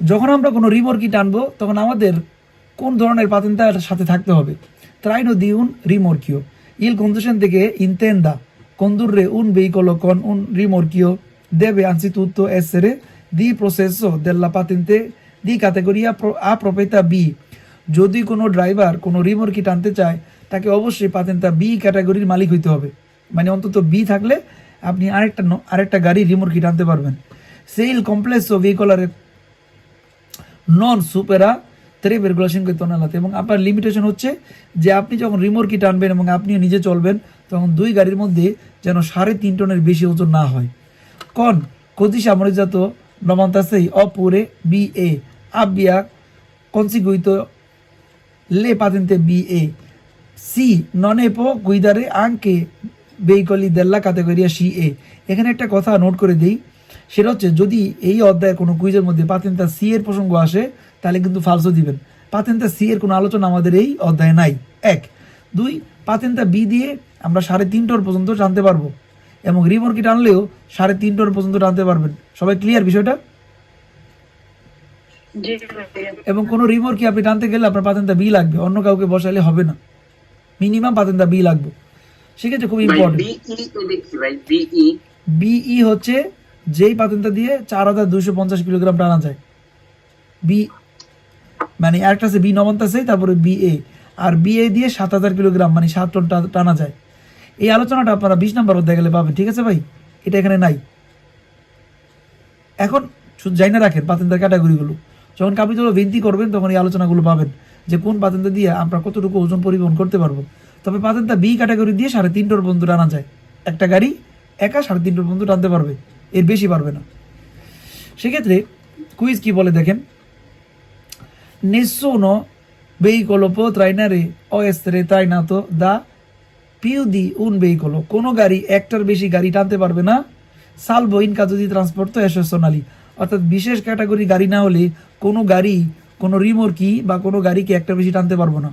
যখন আমরা কোনো রিমর্কি টানবো তখন আমাদের কোন ধরনের পাতেন্তার সাথে থাকতে হবে? ত্রাইন ও দিউন রিমর্কিও ইল কন্দুসেন থেকে ইনতেন ইনতেন্দা, কন্দুররে উন বেইকল কন উন রিমর্কিও দেবে আনসি তুত্ত এসেরে দি প্রসেস দেল্লা পাতেন্তে, দি ক্যাটেগরিয়া আ প্রপেতা বি। যদি কোনো ড্রাইভার কোনো রিমর্কি আনতে চায়, তাকে অবশ্যই পাতেন্তা বি ক্যাটাগরির মালিক হইতে হবে। মানে অন্তত বি থাকলে আপনি আরেকটা আরেকটা গাড়ি রিমর্কি আনতে পারবেন। সেইল কমপ্লেক্স ও ভেহিকলারের নন সুপেরা তেরে রেগুলেশন tonelate এবং আপনার লিমিটেশন হচ্ছে যে আপনি যখন রিমোর্কি টানবেন এবং আপনিও নিজে চলবেন, তখন দুই গাড়ির মধ্যে যেন সাড়ে তিন টনের বেশি ওজন না হয়। কন così সামরিকজাত নমান্তাসেই অপুরে বি এ আবিয়া লে le বি এ, সি non è può guidare anche veicoli della সি এ। এখানে একটা কথা নোট করে দিই সেটা হচ্ছে যদি এই অধ্যায়ে কোনো কুইজের মধ্যে পাতেন্তা সি এর প্রসঙ্গ আসে তাহলে কিন্তু ফালসো দিবেন। পাতেন্তা সি এর কোনো আলোচনা আমাদের এই অধ্যায়ে নাই। এক। দুই পাতেন্তা বি দিয়ে আমরা সাড়ে তিন টন পর্যন্ত টানতে পারব। এবং রিমোর্কি টানলেও সাড়ে তিন টন পর্যন্ত টানতে পারবেন। সবাই ক্লিয়ার বিষয়টা? এবং কোনো রিমোর্কি আপনি টানতে গেলে আপনার পাতেন্তা বি লাগবে অন্য কাউকে বসাইলে হবে না। মিনিমাম পাতেন্তা বি লাগবে। সেক্ষেত্রে খুব ইম্পর্টেন্ট বিই হচ্ছে যেই পাতেন্তা দিয়ে চার হাজার দুশো পঞ্চাশ কিলোগ্রাম টানা যায় বি মানে একটা আছে বি নবন্ত আছে, তারপরে B A R B A দিয়ে সাত হাজার কিলোগ্রাম মানে সাত টন টানা যায় এই আলোচনাটা আপনারা বিশ নম্বর অধ্যায় গেলে পাবেন, ঠিক আছে ভাই? এটা এখানে নাই। এখন শুধু যাই না রাখেন পাতেন্তার ক্যাটাগরিগুলো যখন কাপিতল ভিন্তি করবেন, তখন এই আলোচনাগুলো পাবেন যে কোন পাতেন্তা দিয়ে আমরা কতটুকু ওজন পরিবহন করতে পারব। তবে পাতেন্তা বি ক্যাটাগরি দিয়ে সাড়ে তিন টন পর্যন্ত টানা যায় একটা গাড়ি একা সাড়ে তিন টন পর্যন্ত টানতে পারবে। এর বেশি পারবে না। সেক্ষেত্রে কুইজ কি বলে দেখেন? nessuno veicolo può trainare o essere trainato da più di un veicolo কোনো গাড়ি একটার বেশি গাড়ি টানতে পারবে না। সালভো ইন কাজো দি ট্রান্সপোর্ট এসেশনালি। অর্থাৎ বিশেষ ক্যাটাগরি গাড়ি না হলে কোনো গাড়ি, কোনো রিমোর্কি বা কোনো গাড়িকে একটা বেশি টানতে পারব না।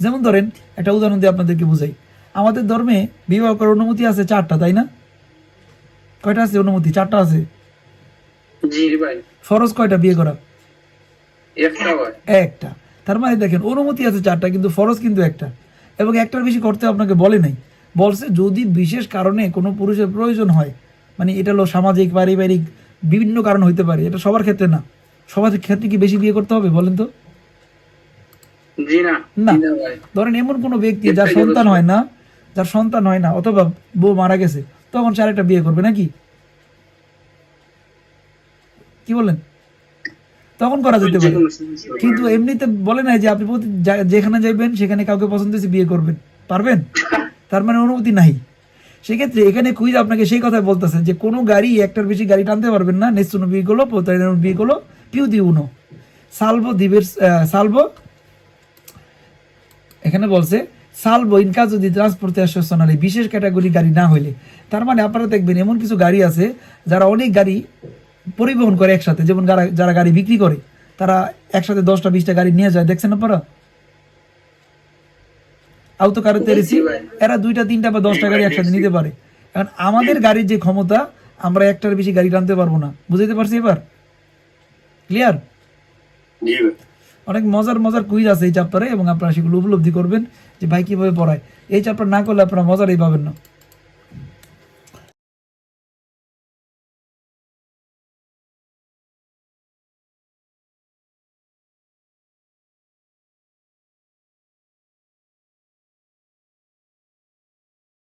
যেমন ধরেন, একটা উদাহরণ দিয়ে আপনাদেরকে বুঝাই। আমাদের ধর্মে বিবাহ করার অনুমতি আছে চারটা, তাই না? কয়টা আছে অনুমতি? চারটা আছে? জি ভাই। ফরজ কয়টা বিয়ে করা? একটা তার মানে দেখেন অনুমতি আছে চারটা কিন্তু ফরজ কিন্তু একটা। এবং একটার বেশি করতে আপনাকে বলে নাই। বলছে যদি বিশেষ কারণে কোনো পুরুষের প্রয়োজন হয় মানে এটা হলো সামাজিক পারিবারিক বিভিন্ন কারণ হইতে পারে এটা সবার ক্ষেত্রে না। সবার ক্ষেত্রে কি বেশি বিয়ে করতে হবে বলেন তো? জি না ধরেন এমন কোনো ব্যক্তি যার সন্তান হয় না যার সন্তান হয় না অথবা বউ মারা গেছে তখন সে আরেকটা বিয়ে করবে নাকি? কি বলেন তখন করা যেতে পারে। কিন্তু এমনিতে বলে নাই যে আপনি যেখানে যাইবেন, সেখানে কাউকে পছন্দ হয়েছে বিয়ে করবেন। পারবেন? তার মানে অনুমতি নাই। সেক্ষেত্রে এখানে কুইজ আপনাকে সেই কথা বলতেছে যে কোনো গাড়ি একটার বেশি গাড়ি টানতে পারবেন না। নেসুনো বিয়েগুলো পোতাইন বিয়েগুলো পিউ দি উনো। সালভো দিবের সালভো। এখানে বলছে সালভো ইনকা যদি ট্রান্সপোর্ট অ্যাসোসিয়েশনালি বিশেষ ক্যাটাগরি গাড়ি না হইলে। তার মানে আপনারা দেখবেন এমন কিছু গাড়ি আছে যারা অনেক গাড়ি পরিবহন করে একসাথে। যেমন যারা যারা গাড়ি বিক্রি করে তারা একসাথে দশটা বিশটা গাড়ি নিয়ে যায়। দেখছেন আপনারা? আউতো কারোতে রেসি এরা দুইটা তিনটা বা দশটা গাড়ি একসাথে নিতে পারে। কারণ আমাদের গাড়ির যে ক্ষমতা আমরা একটার বেশি গাড়ি টানতে পারব না। বুঝতে পারছি এবার? ক্লিয়ার অনেক মজার মজার কুইজ আছে এই চ্যাপ্টারে এবং আপনারা সেগুলো উপলব্ধি করবেন। যে ভাই কীভাবে পড়ায়? এই চ্যাপ্টার না করলে আপনারা মজারই পাবেন না।